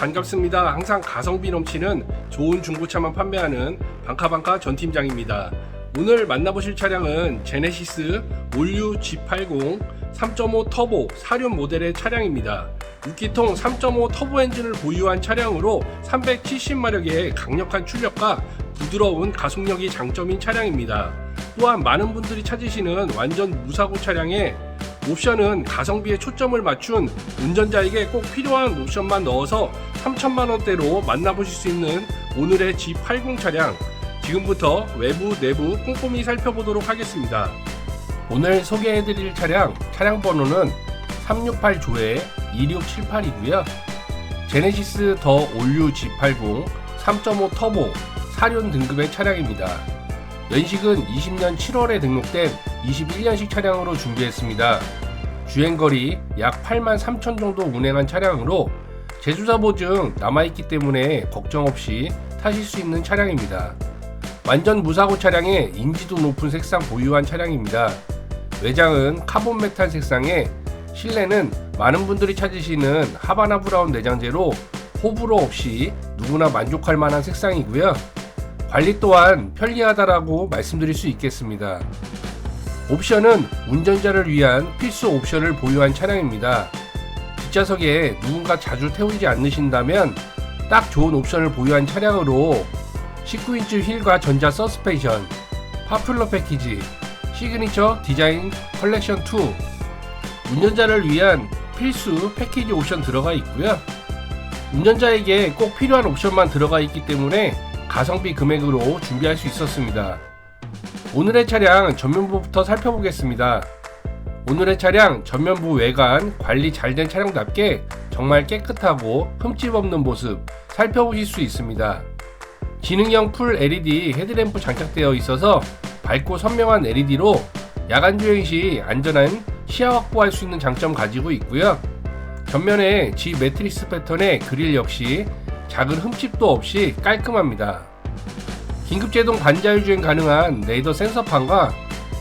네 반갑습니다. 항상 가성비 넘치는 좋은 중고차만 판매하는 방카방카 전 팀장입니다. 오늘 만나보실 차량은 제네시스 올류 G80 3.5 터보 4륜 모델의 차량입니다. 6기통 3.5 터보 엔진을 보유한 차량으로 370마력의 강력한 출력과 부드러운 가속력이 장점인 차량입니다. 또한 많은 분들이 찾으시는 완전 무사고 차량에 옵션은 가성비에 초점을 맞춘 운전자에게 꼭 필요한 옵션만 넣어서 3천만 원대로 만나보실 수 있는 오늘의 G80 차량 지금부터 외부 내부 꼼꼼히 살펴보도록 하겠습니다. 오늘 소개해드릴 차량 차량 번호는 368조의 2678이고요. 제네시스 더 올류 G80 3.5 터보 4륜 등급의 차량입니다. 연식은 20년 7월에 등록된 21년식 차량으로 준비했습니다. 주행거리 약 8만 3천 정도 운행한 차량으로 제조사 보증 남아있기 때문에 걱정 없이 타실 수 있는 차량입니다. 완전 무사고 차량에 인지도 높은 색상 보유한 차량입니다. 외장은 카본 메탈 색상에 실내는 많은 분들이 찾으시는 하바나 브라운 내장재로 호불호 없이 누구나 만족할 만한 색상이고요. 관리 또한 편리하다라고 말씀드릴 수 있겠습니다. 옵션은 운전자를 위한 필수 옵션을 보유한 차량입니다. 뒷좌석에 누군가 자주 태우지 않으신다면 딱 좋은 옵션을 보유한 차량으로 19인치 휠과 전자 서스펜션, 파퓰러 패키지, 시그니처 디자인 컬렉션 2, 운전자를 위한 필수 패키지 옵션 들어가 있고요. 운전자에게 꼭 필요한 옵션만 들어가 있기 때문에 가성비 금액으로 준비할 수 있었습니다. 오늘의 차량 전면부부터 살펴보겠습니다. 오늘의 차량 전면부 외관 관리 잘 된 차량답게 정말 깨끗하고 흠집 없는 모습 살펴보실 수 있습니다. 지능형 풀 LED 헤드램프 장착되어 있어서 밝고 선명한 LED로 야간 주행 시 안전한 시야 확보할 수 있는 장점 가지고 있고요. 전면에 G 매트리스 패턴의 그릴 역시 작은 흠집도 없이 깔끔합니다. 긴급제동 반자율 주행 가능한 레이더 센서판과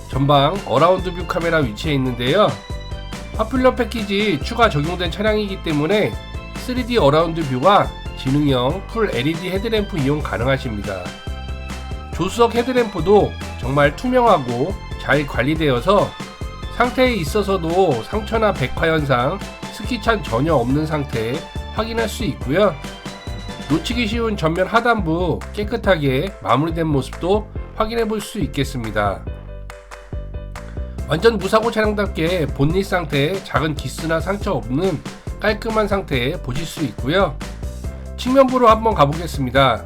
전방 어라운드 뷰 카메라 위치해 있는데요. 파퓰러 패키지 추가 적용된 차량이기 때문에 3D 어라운드 뷰와 지능형 풀 LED 헤드램프 이용 가능하십니다. 조수석 헤드램프도 정말 투명하고 잘 관리되어서 상태에 있어서도 상처나 백화 현상, 스키찬 전혀 없는 상태 확인할 수 있고요. 놓치기 쉬운 전면 하단부 깨끗하게 마무리된 모습도 확인해 볼 수 있겠습니다. 완전 무사고 차량답게 본닛 상태에 작은 기스나 상처 없는 깔끔한 상태에 보실 수 있고요. 측면부로 한번 가보겠습니다.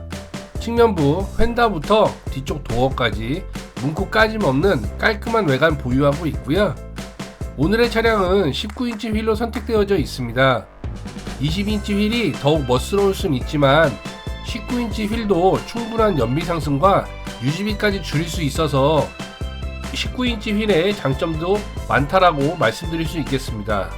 측면부 휀다부터 뒤쪽 도어까지 문구 까짐 없는 깔끔한 외관 보유하고 있고요. 오늘의 차량은 19인치 휠로 선택되어져 있습니다. 20인치 휠이 더욱 멋스러울 순 있지만 19인치 휠도 충분한 연비 상승과 유지비까지 줄일 수 있어서 19인치 휠의 장점도 많다라고 말씀드릴 수 있겠습니다.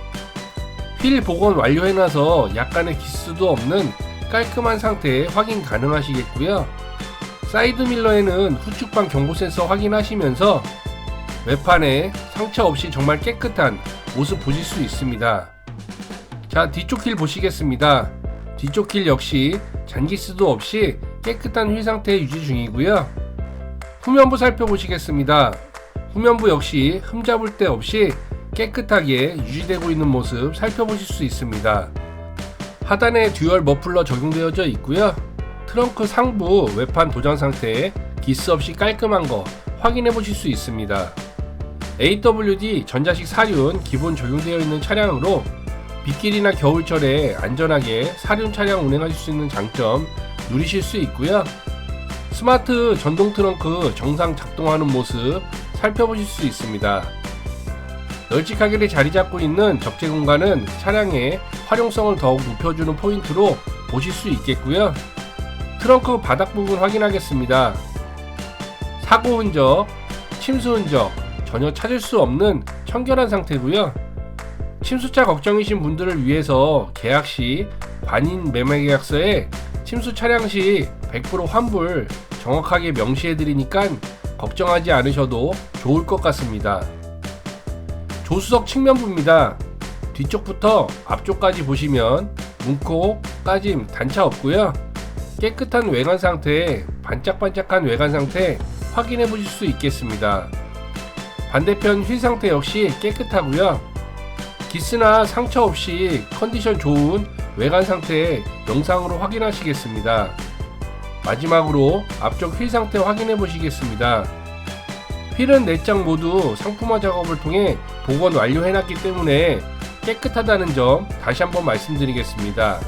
휠 복원 완료해놔서 약간의 기스도 없는 깔끔한 상태에 확인 가능하시겠고요. 사이드 밀러에는 후측방 경고 센서 확인하시면서 외판에 상처 없이 정말 깨끗한 모습 보실 수 있습니다. 자 뒤쪽 휠 보시겠습니다. 뒤쪽 휠 역시 잔기스도 없이 깨끗한 휠 상태 유지 중이고요. 후면부 살펴보시겠습니다. 후면부 역시 흠잡을 데 없이 깨끗하게 유지되고 있는 모습 살펴보실 수 있습니다. 하단에 듀얼 머플러 적용되어져 있고요. 트렁크 상부 외판 도장 상태에 기스 없이 깔끔한 거 확인해 보실 수 있습니다. AWD 전자식 사륜 기본 적용되어 있는 차량으로 빗길이나 겨울철에 안전하게 사륜 차량 운행하실 수 있는 장점 누리실 수 있고요. 스마트 전동 트렁크 정상 작동하는 모습 살펴보실 수 있습니다. 널찍하게 자리 잡고 있는 적재 공간은 차량의 활용성을 더욱 높여주는 포인트로 보실 수 있겠고요. 트렁크 바닥 부분 확인하겠습니다. 사고 흔적, 침수 흔적 전혀 찾을 수 없는 청결한 상태고요. 침수차 걱정이신 분들을 위해서 계약 시 관인 매매 계약서에 침수 차량 시 100% 환불 정확하게 명시해 드리니까 걱정하지 않으셔도 좋을 것 같습니다. 조수석 측면부입니다. 뒤쪽부터 앞쪽까지 보시면 문콕, 까짐, 단차 없고요. 깨끗한 외관 상태, 반짝반짝한 외관 상태 확인해 보실 수 있겠습니다. 반대편 휠 상태 역시 깨끗하고요. 기스나 상처 없이 컨디션 좋은 외관 상태 영상으로 확인하시겠습니다. 마지막으로 앞쪽 휠 상태 확인해 보시겠습니다. 휠은 4장 모두 상품화 작업을 통해 복원 완료해 놨기 때문에 깨끗하다는 점 다시 한번 말씀드리겠습니다.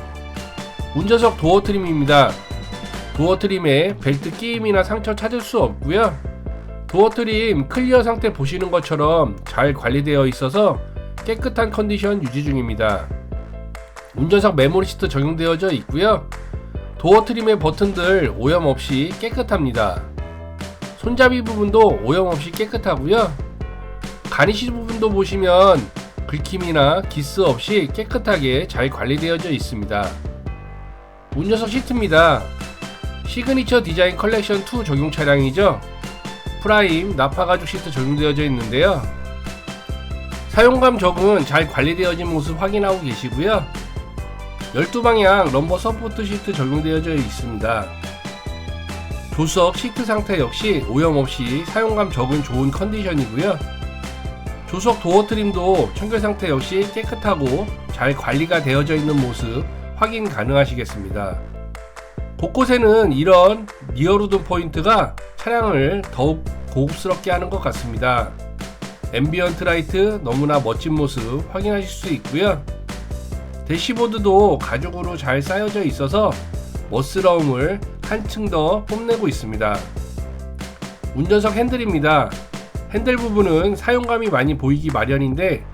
운전석 도어 트림입니다. 도어 트림에 벨트 끼임이나 상처 찾을 수 없고요. 도어 트림 클리어 상태 보시는 것처럼 잘 관리되어 있어서 깨끗한 컨디션 유지 중입니다. 운전석 메모리 시트 적용되어져 있고요. 도어 트림의 버튼들 오염 없이 깨끗합니다. 손잡이 부분도 오염 없이 깨끗하고요. 가니시 부분도 보시면 긁힘이나 기스 없이 깨끗하게 잘 관리되어져 있습니다. 운전석 시트입니다. 시그니처 디자인 컬렉션 2 적용 차량이죠. 프라임 나파 가죽 시트 적용되어져 있는데요. 사용감 적은 잘 관리되어진 모습 확인하고 계시고요. 12방향 럼버 서포트 시트 적용되어져 있습니다. 조석 시트 상태 역시 오염 없이 사용감 적은 좋은 컨디션이고요. 조석 도어 트림도 청결 상태 역시 깨끗하고 잘 관리가 되어져 있는 모습 확인 가능하시겠습니다. 곳곳에는 이런 리어루드 포인트가 차량을 더욱 고급스럽게 하는 것 같습니다. 앰비언트 라이트 너무나 멋진 모습 확인하실 수 있고요. 대시보드도 가죽으로 잘 쌓여져 있어서 멋스러움을 한층 더 뽐내고 있습니다. 운전석 핸들입니다. 핸들 부분은 사용감이 많이 보이기 마련인데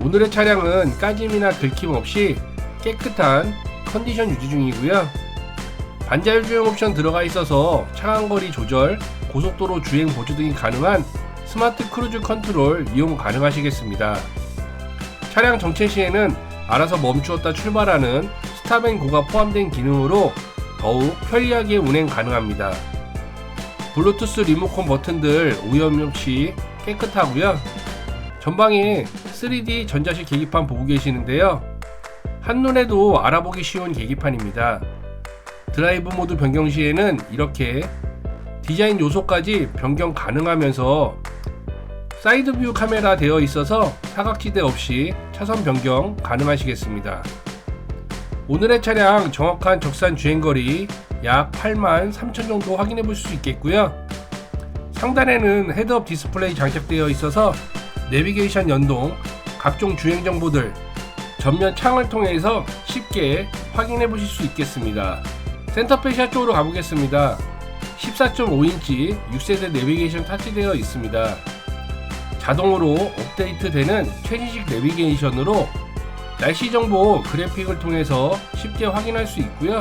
오늘의 차량은 까짐이나 긁힘 없이 깨끗한 컨디션 유지 중이고요. 반자율 주행 옵션 들어가 있어서 차간 거리 조절, 고속도로 주행 보조 등이 가능한 스마트 크루즈 컨트롤 이용 가능하시겠습니다. 차량 정체 시에는 알아서 멈추었다 출발하는 스탑앤고가 포함된 기능으로 더욱 편리하게 운행 가능합니다. 블루투스 리모컨 버튼들 오염 없이 깨끗하고요. 전방에 3D 전자식 계기판 보고 계시는데요. 한눈에도 알아보기 쉬운 계기판입니다. 드라이브 모드 변경 시에는 이렇게 디자인 요소까지 변경 가능하면서 사이드 뷰 카메라 되어 있어서 사각지대 없이 차선 변경 가능하시겠습니다. 오늘의 차량 정확한 적산 주행거리 약 8만 3천 정도 확인해 볼 수 있겠고요. 상단에는 헤드업 디스플레이 장착되어 있어서 내비게이션 연동, 각종 주행 정보들 전면 창을 통해서 쉽게 확인해 보실 수 있겠습니다. 센터페시아 쪽으로 가보겠습니다. 14.5인치 6세대 내비게이션 탑재되어 있습니다. 자동으로 업데이트되는 최신식 내비게이션으로 날씨 정보 그래픽을 통해서 쉽게 확인할 수 있고요.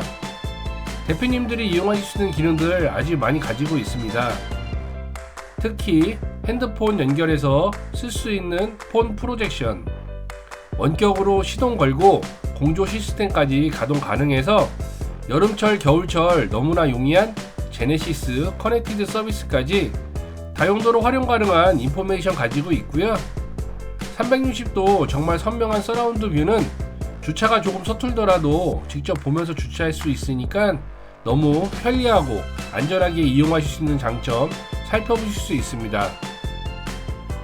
대표님들이 이용하실 수 있는 기능들 아주 많이 가지고 있습니다. 특히 핸드폰 연결해서 쓸 수 있는 폰 프로젝션, 원격으로 시동 걸고 공조 시스템까지 가동 가능해서 여름철, 겨울철 너무나 용이한 제네시스 커넥티드 서비스까지 다용도로 활용 가능한 인포메이션 가지고 있고요. 360도 정말 선명한 서라운드 뷰는 주차가 조금 서툴더라도 직접 보면서 주차할 수 있으니까 너무 편리하고 안전하게 이용하실 수 있는 장점 살펴보실 수 있습니다.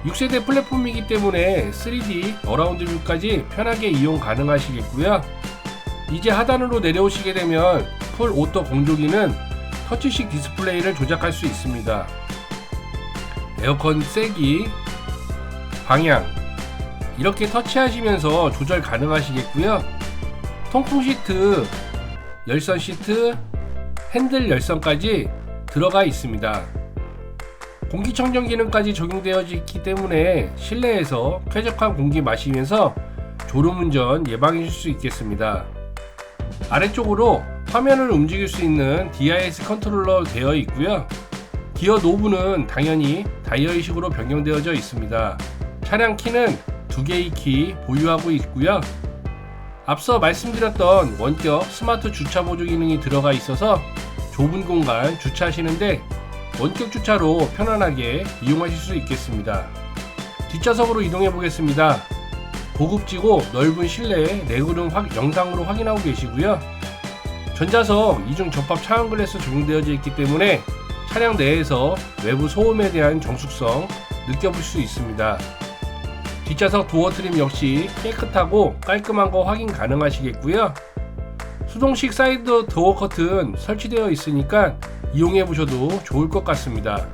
6세대 플랫폼이기 때문에 3D 어라운드 뷰까지 편하게 이용 가능하시겠고요. 이제 하단으로 내려오시게 되면 풀 오토 공조기는 터치식 디스플레이를 조작할 수 있습니다. 에어컨 세기, 방향, 이렇게 터치하시면서 조절 가능하시겠고요. 통풍 시트, 열선 시트, 핸들 열선까지 들어가 있습니다. 공기청정 기능까지 적용되어 있기 때문에 실내에서 쾌적한 공기 마시면서 졸음운전 예방해 줄수 있겠습니다. 아래쪽으로 화면을 움직일 수 있는 DIS 컨트롤러 되어 있고요. 기어 노브는 당연히 다이어의식으로 변경되어져 있습니다. 차량 키는 두 개의 키 보유하고 있고요. 앞서 말씀드렸던 원격 스마트 주차 보조 기능이 들어가 있어서 좁은 공간 주차하시는데 원격 주차로 편안하게 이용하실 수 있겠습니다. 뒷좌석으로 이동해 보겠습니다. 고급지고 넓은 레그룸 확- 영상으로 확인하고 계시고요. 전자석 이중 접합 차원 글래스 적용되어져 있기 때문에 차량 내에서 외부 소음에 대한 정숙성 느껴볼 수 있습니다. 뒷좌석 도어 트림 역시 깨끗하고 깔끔한 거 확인 가능하시겠고요. 수동식 사이드 도어 커튼 설치되어 있으니까 이용해 보셔도 좋을 것 같습니다.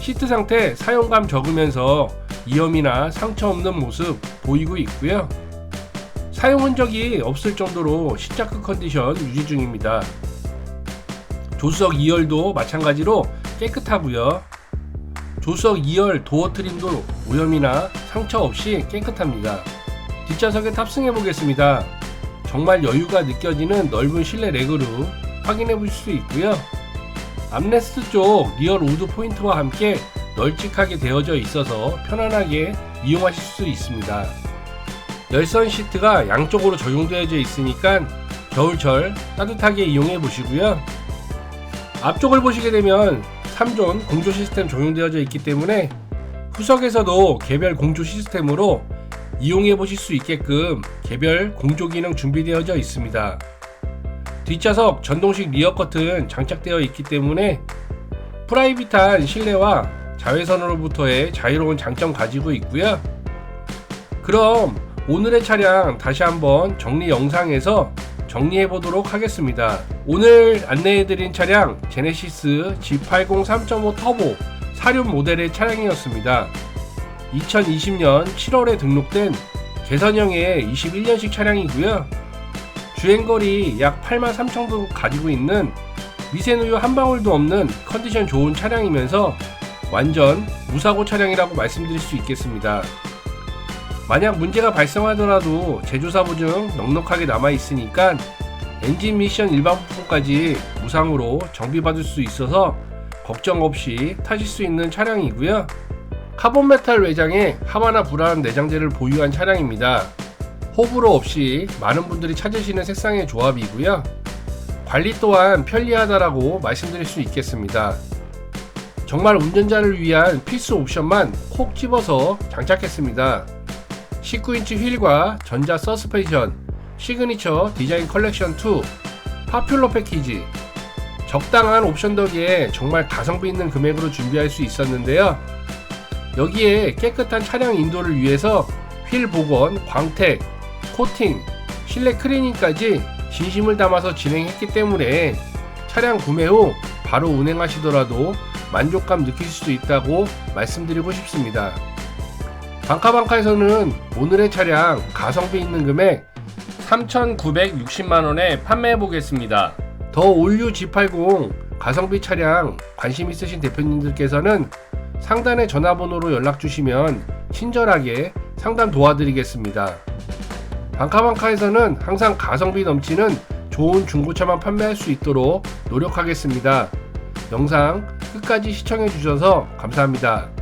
시트 상태 사용감 적으면서 이염이나 상처 없는 모습 보이고 있고요. 사용 흔적이 없을 정도로 시자크 컨디션 유지 중입니다. 조수석 2열도 마찬가지로 깨끗하고요. 조수석 2열 도어 트림도 오염이나 상처 없이 깨끗합니다. 뒷좌석에 탑승해 보겠습니다. 정말 여유가 느껴지는 넓은 실내 레그룸 확인해 보실 수 있고요. 암레스트 쪽 리얼 우드 포인트와 함께 널찍하게 되어져 있어서 편안하게 이용하실 수 있습니다. 열선 시트가 양쪽으로 적용되어져 있으니까 겨울철 따뜻하게 이용해 보시고요. 앞쪽을 보시게 되면 3존 공조 시스템 적용되어져 있기 때문에 후석에서도 개별 공조 시스템으로 이용해 보실 수 있게끔 개별 공조 기능 준비되어져 있습니다. 뒷좌석 전동식 리어 커튼 장착되어 있기 때문에 프라이빗한 실내와 자외선으로부터의 자유로운 장점 가지고 있고요. 그럼 오늘의 차량 다시 한번 정리 영상에서 정리해 보도록 하겠습니다. 오늘 안내해드린 차량 제네시스 G80 3.5 터보 사륜 모델의 차량이었습니다. 2020년 7월에 등록된 개선형의 21년식 차량이고요. 주행거리 약 8만 3천 정도 가지고 있는 미세누유 한 방울도 없는 컨디션 좋은 차량이면서 완전 무사고 차량이라고 말씀드릴 수 있겠습니다. 만약 문제가 발생하더라도 제조사 보증 넉넉하게 남아 있으니까 엔진 미션 일반 부품까지 무상으로 정비받을 수 있어서 걱정 없이 타실 수 있는 차량이고요. 카본 메탈 외장에 하바나 불안 내장재를 보유한 차량입니다. 호불호 없이 많은 분들이 찾으시는 색상의 조합이고요. 관리 또한 편리하다라고 말씀드릴 수 있겠습니다. 정말 운전자를 위한 필수 옵션만 콕 집어서 장착했습니다. 19인치 휠과 전자 서스펜션, 시그니처 디자인 컬렉션 2, 파퓰러 패키지, 적당한 옵션 덕에 정말 가성비 있는 금액으로 준비할 수 있었는데요. 여기에 깨끗한 차량 인도를 위해서 휠 복원, 광택, 코팅, 실내 클리닝까지 진심을 담아서 진행했기 때문에 차량 구매 후 바로 운행하시더라도 만족감 느끼실 수 있다고 말씀드리고 싶습니다. 방카방카에서는 오늘의 차량 가성비 있는 금액 3,960만원에 판매해 보겠습니다. 더 올류 G80 가성비 차량 관심 있으신 대표님들께서는 상단의 전화번호로 연락 주시면 친절하게 상담 도와드리겠습니다. 방카방카에서는 항상 가성비 넘치는 좋은 중고차만 판매할 수 있도록 노력하겠습니다. 영상 끝까지 시청해 주셔서 감사합니다.